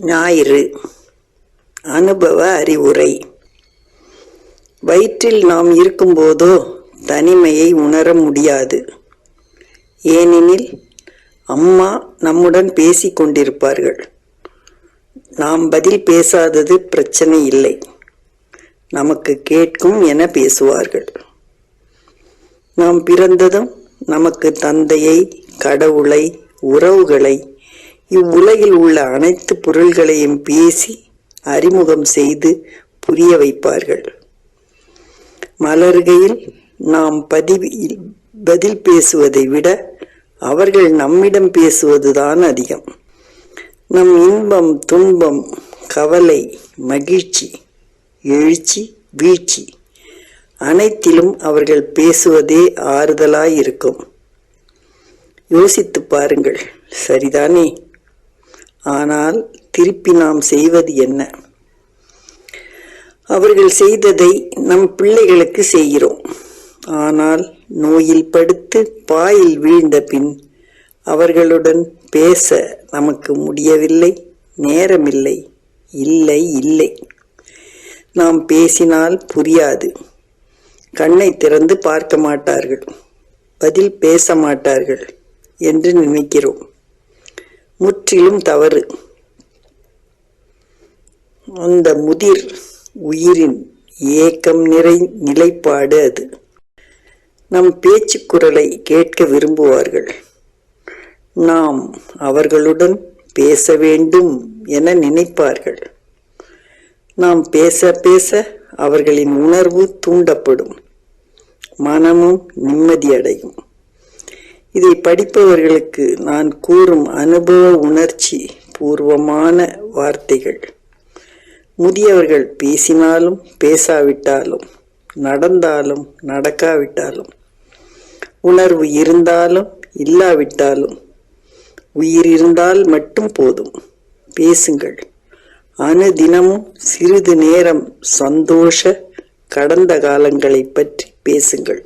ஞாயிறு அனுபவ அறிவுரை. வயிற்றில் நாம் இருக்கும்போதோ தனிமையை உணர முடியாது. ஏனெனில் அம்மா நம்முடன் பேசிக் கொண்டிருப்பார்கள். நாம் பதில் பேசாதது பிரச்சனை இல்லை. நமக்கு கேட்கும் என பேசுவார்கள். நாம் பிறந்ததும் நமக்கு தந்தையை கடவுளை உறவுகளை இவ்வுலகில் உள்ள அனைத்து பொருள்களையும் பேசி அறிமுகம் செய்து புரிய வைப்பார்கள். மலர்கையில் நாம் பதிவில் பதில் பேசுவதை விட அவர்கள் நம்மிடம் பேசுவதுதான் அதிகம். நம் இன்பம் துன்பம் கவலை மகிழ்ச்சி எழுச்சி வீழ்ச்சி அனைத்திலும் அவர்கள் பேசுவதே ஆறுதலாயிருக்கும் யோசித்து பாருங்கள் சரிதானே? ஆனால் திருப்பி நாம் செய்வது என்ன? அவர்கள் செய்ததை நம் பிள்ளைகளுக்கு செய்கிறோம். ஆனால் நோயில் படுத்து பாயில் வீழ்ந்த பின் அவர்களுடன் பேச நமக்கு முடியவில்லை நேரமில்லை இல்லை இல்லை. நாம் பேசினால் புரியாது. கண்ணை திறந்து பார்க்க மாட்டார்கள். பதில் பேச மாட்டார்கள் என்று நினைக்கிறோம். முற்றிலும் தவறு. அந்த முதிர் உயிரின் ஏக்கம் நிறை நிலைப்பாடு அது. நம் பேச்சு குரலை கேட்க விரும்புவார்கள். நாம் அவர்களுடன் பேச வேண்டும் என நினைப்பார்கள். நாம் பேச பேச அவர்களின் உணர்வு தூண்டப்படும். மனமும் நிம்மதியடையும். இதை படிப்பவர்களுக்கு நான் கூறும் அனுபவ உணர்ச்சி பூர்வமான வார்த்தைகள். முதியவர்கள் பேசினாலும் பேசாவிட்டாலும் நடந்தாலும் நடக்காவிட்டாலும் உணர்வு இருந்தாலும் இல்லாவிட்டாலும் உயிர் இருந்தால் மட்டும் போதும். பேசுங்கள். அனுதினமும் சிறிது நேரம் சந்தோஷ கடந்த காலங்களை பற்றி பேசுங்கள்.